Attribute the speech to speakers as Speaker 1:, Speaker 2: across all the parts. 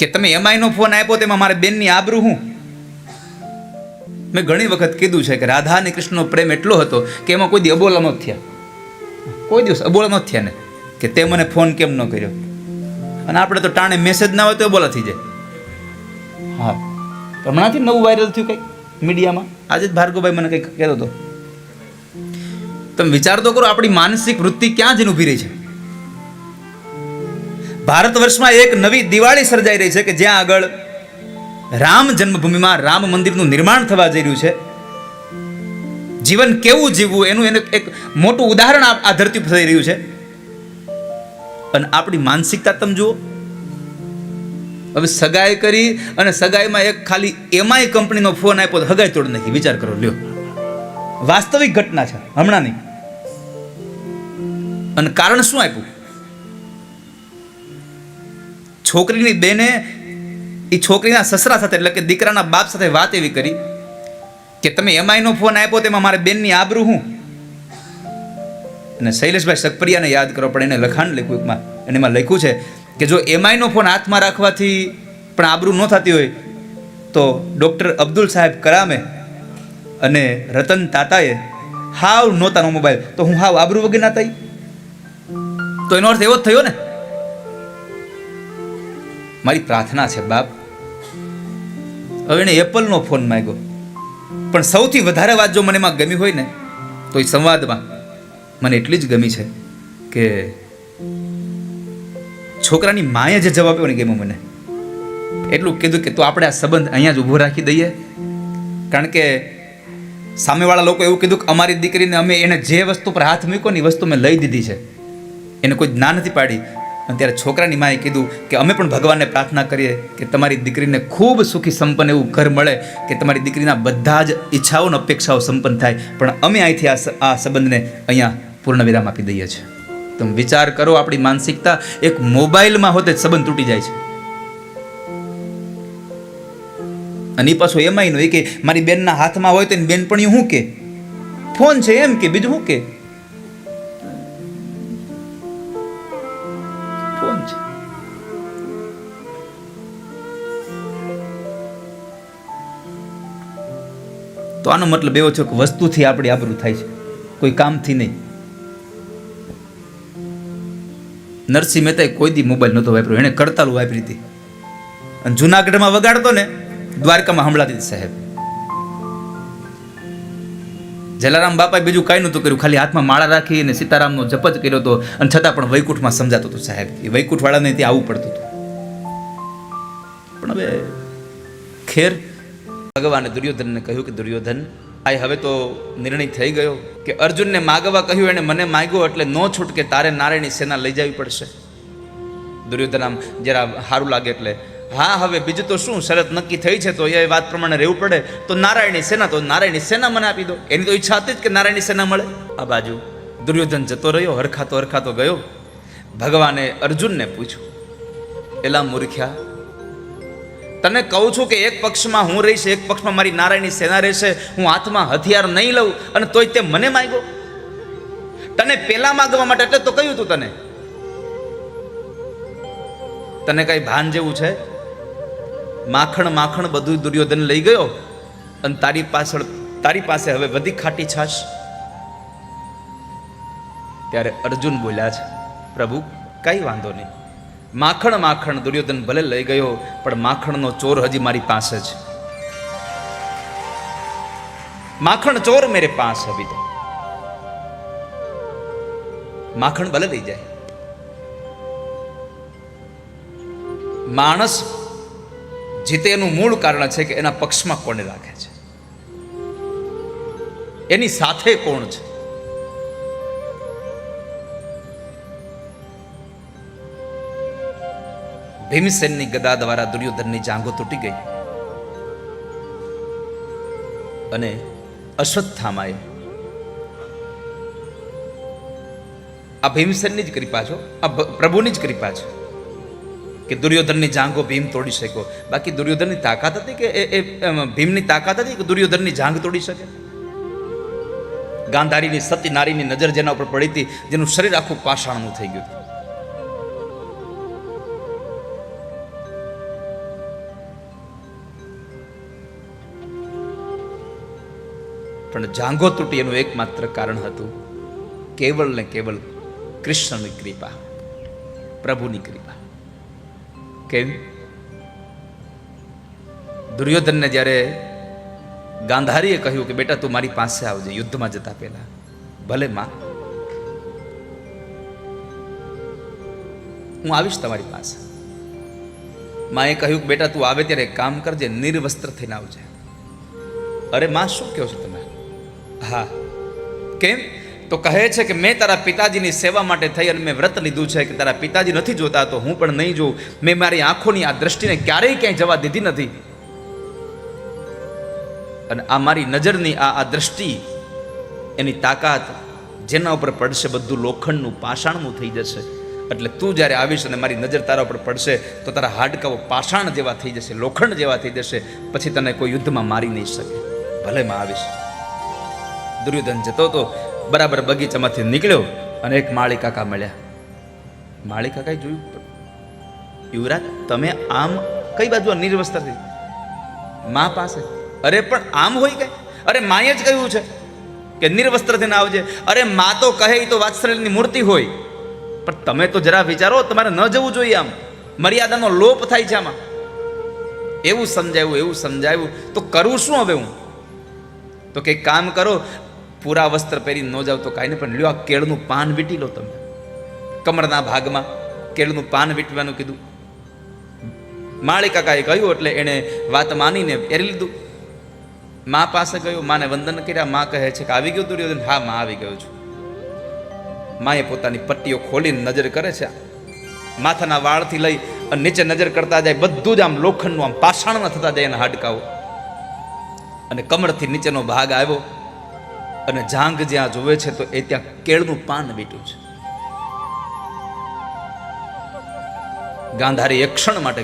Speaker 1: કે તમે એમઆઈનો ફોન આપ્યો તેમાં મારે બેનની આબરૂ હું? મેં ઘણી વખત કીધું છે કે રાધા અને કૃષ્ણનો પ્રેમ એટલો હતો કે એમાં કોઈ દી અબોલા નથી થયા. કોઈ દિવસ અબોલા ન થયા ને, કે તે મને ફોન કેમ ન કર્યો? અને આપણે તો ટાણે મેસેજ ના હોય તો અબોલા થઈ જાય. હા. હમણાંથી નવું વાયરલ થયું કંઈક મીડિયામાં? આજે જ ભાર્ગવભાઈ મને કંઈક કહેતો હતો. તમે વિચાર તો કરો, આપણી માનસિક વૃત્તિ ક્યાં જ ઊભી રહી છે? ભારત વર્ષમાં એક નવી દિવાળી સર્જાઈ રહી છે કે જ્યાં આગળ રામ જન્મભૂમિમાં રામ મંદિરનું નિર્માણ થવા જઈ રહ્યું છે. જીવન કેવું જીવવું એનું એનું એક મોટું ઉદાહરણ આ ધરતી પર થઈ રહ્યું છે. અને આપણી માનસિકતા તમે જુઓ. હવે સગાઈ કરી અને સગાઈમાં એક ખાલી એમઆઈ કંપનીનો ફોન આપ્યો તો હગાઈ તોડ નાખી. વિચાર કરો, લ્યો. વાસ્તવિક ઘટના છે, હમણાં નહીં. અને કારણ શું આપ્યું? છોકરીની બેને એ છોકરીના સસરા સાથે એટલે કે દીકરાના બાપ સાથે વાત એવી કરી કે તમે એમઆઈનો ફોન આપ્યો તેમાં મારે બેનની આબરૂ હું? અને શૈલેષભાઈ સકપરિયાને યાદ કરો, પણ એને લખાણ લખ્યું એકમાં. અને એમાં લખ્યું છે કે જો એમઆઈનો ફોન હાથમાં રાખવાથી પણ આબરૂ ન થતી હોય, તો ડૉક્ટર અબ્દુલ સાહેબ કરામે અને રતન તાતાએ હાવ નહોતાનો મોબાઈલ. તો હું હાવ આબરૂ વગર ના થઈ તો એનો અર્થ એવો જ થયો ને? મારી પ્રાર્થના છે, બાપ. હવે એણે એપલનો ફોન માગ્યો. પણ સૌથી વધારે વાત જો મને એમાં ગમી હોય ને, તો એ સંવાદમાં મને એટલી જ ગમી છે કે છોકરાની માએ જે જવાબ આપ્યો ને ગમ્યો મને. એટલું કીધું કે તો આપણે આ સંબંધ અહીંયા જ ઊભો રાખી દઈએ. કારણ કે સામેવાળા લોકો એવું કીધું કે અમારી દીકરીને અમે એને જે વસ્તુ પર હાથ મૂક્યો ને એ વસ્તુ મેં લઈ દીધી છે. એને કોઈ જ્ઞાન નથી પાડી. અને ત્યારે છોકરાની માએ કીધું કે અમે પણ ભગવાનને પ્રાર્થના કરીએ કે તમારી દીકરીને ખૂબ સુખી સંપન્ન એવું ઘર મળે, કે તમારી દીકરીના બધા જ ઈચ્છાઓ અને અપેક્ષાઓ સંપન્ન થાય. પણ અમે અહીંથી આ આ સંબંધને અહીંયા પૂર્ણ વિરામ આપી દઈએ છીએ. તમે વિચાર કરો આપણી માનસિકતા એક મોબાઈલમાં હોતે જ સંબંધ તૂટી જાય છે. અને પાછું એમાંય નહીં કે મારી બેનના હાથમાં હોય તો બેનપણી શું કે? ફોન છે એમ કે, બીજું શું કે? છે. તો આનો મતલબ એવો છે કે વસ્તુથી આપણી આબરૂ થાય છે. કોઈ કામથી નહીં. નરસિંહ મહેતાએ કોઈ દી મોબાઈલ નહોતો વાપર્યો. એણે કરતાલું વાપરી હતી. અને જુનાગઢમાં વગાડતો ને દ્વારકામાં હતી સાહેબ. જલારામ બાપાએ બીજું કાંઈ નહોતું કર્યું. ખાલી હાથમાં માળા રાખી અને સીતારામનો જપ જ કર્યો હતો. અને છતાં પણ વૈકુંઠમાં સમજાતું હતું સાહેબ એ વૈકુંઠવાળાને ત્યાં આવવું પડતું હતું. પણ હવે ખેર ભગવાને દુર્યોધનને કહ્યું કે દુર્યોધન આ હવે તો નિર્ણય થઈ ગયો કે અર્જુનને માગવા કહ્યું એને મને માગ્યો એટલે નો છૂટકે તારે નારાયણની સેના લઈ જવી પડશે. દુર્યોધન આમ જરા સારું લાગે એટલે હા, હવે બીજું તો શું? શરત નક્કી થઈ છે તો એ વાત પ્રમાણે રહેવું પડે. તો નારાયણી સેના, તો નારાયણી સેના મને આપી દો. એની તો ઈચ્છા હતી જ કે નારાયણી સેના મળે. આ બાજુ દુર્યોધન જતો રહ્યો, હરખાતો હરખાતો ગયો. ભગવાને અર્જુનને પૂછ્યું, એલા મૂર્ખ્યા, તને કહું છું કે એક પક્ષમાં હું રહીશ, એક પક્ષમાં મારી નારાયણની સેના રહેશે, હું હાથમાં હથિયાર નહીં લઉં અને તોય તે મને માગ્યો. તને પેલા માગવા માટે એટલે તો કહ્યું તું તને. તને કઈ ભાન જેવું છે? માખણ માખણ બધું દુર્યોધન લઈ ગયો અને તારી પાછળ, તારી પાસે હવે વધી ખાટી છાશ. ત્યારે અર્જુન બોલ્યા છે, પ્રભુ, કઈ વાંધો નહીં. માખણ માખણ દુર્યોધન ભલે લઈ ગયો, પણ માખણનો ચોર હજી મારી પાસે છે. માખણ ચોર મેરે પાસ અભી તો. માખણ ભલે લઈ જાય. માણસ જીતે એનું મૂળ કારણ છે કે એના પક્ષમાં કોને રાખે છે? એની સાથે કોણ છે? ભીમસેનની ગદા દ્વારા દુર્યોધનની જાંઘો તૂટી ગઈ. અને અશ્વત્થામાએ આ ભીમસેનની જ કૃપા છો આ પ્રભુની જ કૃપા છે. કે દુર્યોધનની જાંઘો ભીમ તોડી શક્યો. બાકી દુર્યોધનની તાકાત હતી કે એ ભીમની તાકાત હતી કે દુર્યોધનની જાંઘ તોડી શકે? ગાંધારીની સતી નારીની નજર જેના ઉપર પડી હતી, જેનું શરીર આખું પાષાણનું થઈ ગયું પણ જાંઘો તૂટી એનું એકમાત્ર કારણ હતું કેવળ ને કેવળ કૃષ્ણની કૃપા, પ્રભુની કૃપા. કેમ દુર્યોધનને જ્યારે ગાંધારીએ કહ્યું કે બેટા તું મારી પાસે આવજે, યુદ્ધમાં જતા પહેલા, ભલે માં, હું આવીશ તમારી પાસે. માએ કહ્યું કે બેટા તું આવે ત્યારે એક કામ કરજે, નિર્વસ્ત્ર થઈને આવજે. અરે માં, શું કહો છો તમે? હા. કેમ? તો કહે છે કે મેં તારા પિતાજીની સેવા માટે થઈ અને મેં વ્રત લીધું છે કે તારા પિતાજી નથી જોતા, તો હું પણ નહીં જોઉં. મેં મારી આંખોની આ દ્રષ્ટિને ક્યારેય ક્યાંય જવા દીધી નથી. અને આ મારી નજરની આ આ દ્રષ્ટિ, એની તાકાત જેના ઉપર પડશે બધું લોખંડનું પાષાણનું થઈ જશે. એટલે તું જ્યારે આવીશ અને મારી નજર તારા ઉપર પડશે, તો તારા હાડકાઓ પાષાણ જેવા થઈ જશે, લોખંડ જેવા થઈ જશે. પછી તને કોઈ યુદ્ધમાં મારી નહીં શકે. ભલે માં આવીશ. દુર્યોધન જતો તો બરાબર બગીચામાંથી નીકળ્યો અને એક માળી કાકા મળ્યા. માળી કાકાએ જોયું? યુવરાજ, તમે આમ કઈ બાજુ નિર્વસ્ત્રથી? મા પાસે. અરે પણ આમ હોય કે? અરે માએ જ કહ્યું છે કે નિર્વસ્ત્ર થઈને આવજે. અરે મા તો કહે તો વાત્સલ્યની મૂર્તિ હોય. પણ તમે તો જરા વિચારો, તમારે ન જવું જોઈએ આમ. મર્યાદાનો લોપ થાય છે આમાં. એવું સમજાવ્યું એવું સમજાવ્યું તો કરવું શું હવે હું? તો કંઈક કામ કરો. પૂરા વસ્ત્ર પહેરી ન જાવ તો કાંઈ નહીં, પણ લ્યો આ કેળનું પાન વીટી લો તમે. કમરના ભાગમાં કેળનું પાન વીટવાનું કીધું. માળી કાકાએ કહ્યું એટલે એણે વાત માનીને પહેરી લીધું. મા પાસે ગયો, માને વંદન કર્યા. મા કહે છે કે આવી ગયો દુર્યોધન? હા, માં આવી ગયો છું. માએ પોતાની પટ્ટીઓ ખોલીને નજર કરે છે. માથાના વાળથી લઈ અને નીચે નજર કરતા જાય, બધું જ આમ લોખંડનું, આમ પાષાણમાં થતા જાય એના હાડકાઓ. અને કમરથી નીચેનો ભાગ આવ્યો. અને જાંગ જ્યાં જોવે છે તો એ ત્યાં કેળનું પાન વીટ્યું છે. ગાંધારી એક ક્ષણ માટે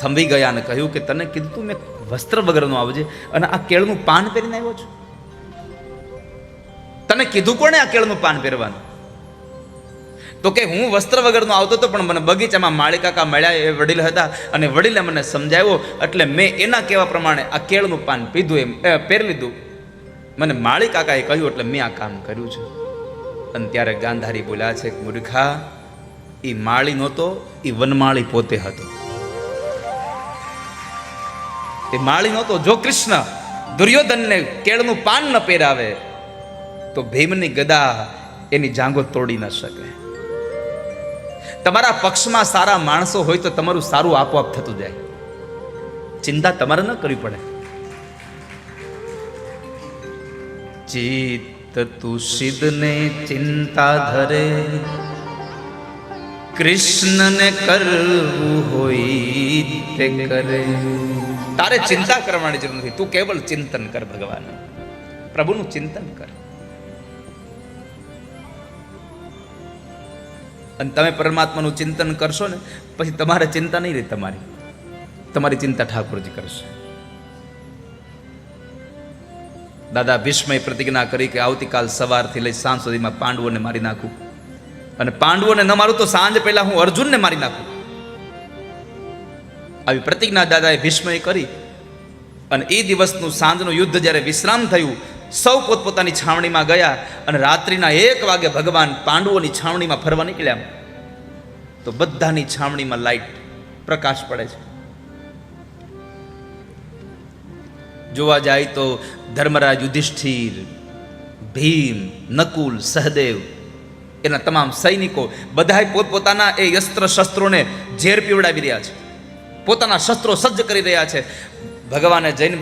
Speaker 1: થંભી ગયા અને કહ્યું કે તને કીધું મેં વસ્ત્ર વગરનું આવજે અને આ કેળનું પાન પહેરીને આવ્યો છું. તને કીધું કોણે આ કેળનું પાન પહેરવાનું? તો કે હું વસ્ત્ર વગરનો આવતો હતો પણ મને બગીચામાં માળી કાકા મળ્યા એ વડીલ હતા અને વડીલે મને સમજાવ્યો એટલે મેં એના કહેવા પ્રમાણે આ કેળનું પાન પીધું એમ પહેરી લીધું. મને માળી કાકાએ કહ્યું એટલે મેં આ કામ કર્યું છે. અને ત્યારે ગાંધારી બોલ્યા છે કે, મૂર્ખા એ માળી નહોતો એ વનમાળી પોતે હતો. એ માળી નહોતો, જો કૃષ્ણ દુર્યોધનને કેળનું પાન ન પહેરાવે, તો ભીમની ગદા એની જાંગો તોડી ન શકે. તમારા પક્ષમાં સારા માણસો હોય તો તમારું સારું આપોઆપ થતું જાય. ચિંતા તમારે ન કરવી પડે. ચિત્ત તુષિદને ચિંતા ધરે. કૃષ્ણને કરવું હોય તે કરે. તારે ચિંતા કરવાની જરૂર નથી. તું કેવલ ચિંતન કર ભગવાન. પ્રભુનું ચિંતન કર. અને તમે પરમાત્માનું ચિંતન કરશો ને, પછી તમારે ચિંતા નહીં રહે તમારી. તમારી ચિંતા ઠાકોરજી કરશે. દાદા ભીષ્મએ પ્રતિજ્ઞા કરી કે આવતીકાલ સવારથી લઈ સાંજ સુધીમાં પાંડવોને મારી નાખું. અને પાંડવોને ન મારું તો સાંજ પહેલા હું અર્જુનને મારી નાખું. આવી પ્રતિજ્ઞા દાદાએ ભીષ્મએ કરી અને એ દિવસનું સાંજનું યુદ્ધ જ્યારે વિશ્રામ થયું, સૌ પોતપોતાની છાવણીમાં ગયા અને રાત્રિના એક વાગે ભગવાન પાંડવોની છાવણીમાં ફરવા નીકળ્યા. તો બધાની છાવણીમાં લાઈટ પ્રકાશ પડે છે. જોવા જાય તો ધર્મરાજ યુધિષ્ઠિર, ભીમ, નકુલ, સહદેવ, એના તમામ સૈનિકો બધાય પોતપોતાના એ અસ્ત્ર શસ્ત્રોને ઝેર પીવડાવી રહ્યા છે. પોતાના શસ્ત્રો સજ્જ કરી રહ્યા છે. ભગવાને જૈન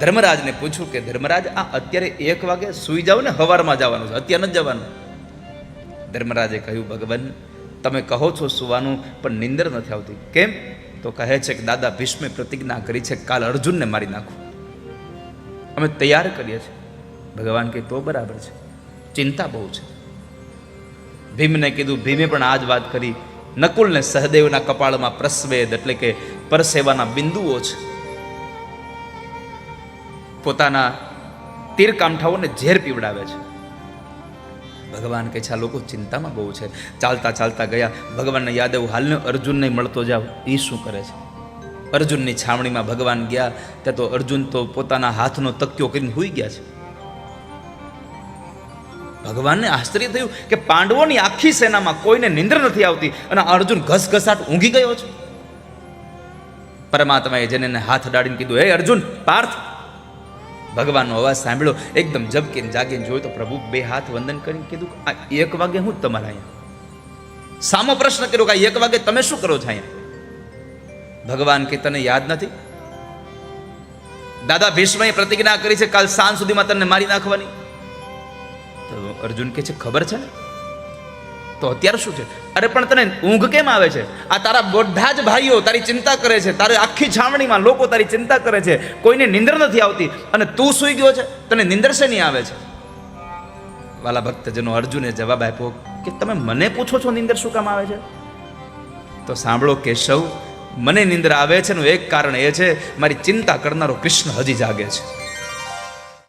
Speaker 1: ધર્મરાજને પૂછ્યું કે ધર્મરાજ, આ અત્યારે એક વાગે સૂઈ જાવ ને હવારમાં જવાનું છે. અત્યારે નથી જવાનું. ધર્મરાજે કહ્યું, ભગવાન, તમે કહો છો સુવાનું, પણ નિંદર નથી આવતી. કેમ? તો કહે છે કે દાદા ભીષ્મે પ્રતિજ્ઞા કરી છે, કાલ અર્જુનને મારી નાખું. અમે તૈયાર કરીએ છીએ. ભગવાન કે તો બરાબર છે. ચિંતા બહુ છે. ભીમને કીધું, ભીમે પણ આ જ વાત કરી. નકુલને સહદેવના કપાળમાં પ્રસ્વેદ એટલે કે પરસેવાના બિંદુઓ છે. પોતાના તીર કામઠાઓને ઝેર પીવડાવે છે. ભગવાન કહે છે, આ લોકો ચિંતામાં બહુ છે. ચાલતા ચાલતા ગયા. ભગવાનને યાદ આવ્યું, હાલને અર્જુનને મળતો જાવ. એ શું કરે છે? અર્જુનની છાવણીમાં ભગવાન ગયા ત્યાં તો અર્જુન તો પોતાના હાથનો તક્યો કરીને હોઈ ગયા છે. ભગવાનને આશ્ચર્ય થયું કે પાંડવોની આખી સેનામાં કોઈને નિંદ્ર નથી આવતી અને અર્જુન ઘસઘસાટ ઊંઘી ગયો છે. પરમાત્માએ જેને હાથ અડાડીને કીધું, હે અર્જુન, પાર્થ. ભગવાનનો અવાજ સાંભળ્યો, એકદમ જબકીને જાગીને જોયું તો પ્રભુ બે હાથ વંદન કરીને કીધું આ એક વાગે હું તમારા અહીંયા. સામો પ્રશ્ન કર્યો કે એક વાગે તમે શું કરો છો અહીંયા? ભગવાન કે તને યાદ નથી? દાદા ભીષ્મએ પ્રતિજ્ઞા કરી છે, કાલ સાંજ સુધીમાં તને મારી નાખવાની. તો અર્જુન કે છે, ખબર છે તો અત્યારે શું છે? અરે પણ તને ઊંઘ કેમ આવે છે? આ તારા બધા જ ભાઈઓ તારી ચિંતા કરે છે, તારી આખી છાવણીમાં લોકો તારી ચિંતા કરે છે, કોઈને નિંદર નથી આવતી. અને તું સૂઈ ગયો છે, તને નિંદર છે નહીં આવે છે? વાલા ભક્તજનો અર્જુને જવાબ આપ્યો કે, તમે મને પૂછો છો નિંદર શું કામ આવે છે? તો સાંભળો કેશવ મને નિંદ્રા આવે છે એનું એક કારણ એ છે, મારી ચિંતા કરનારો કૃષ્ણ હજી જાગે છે.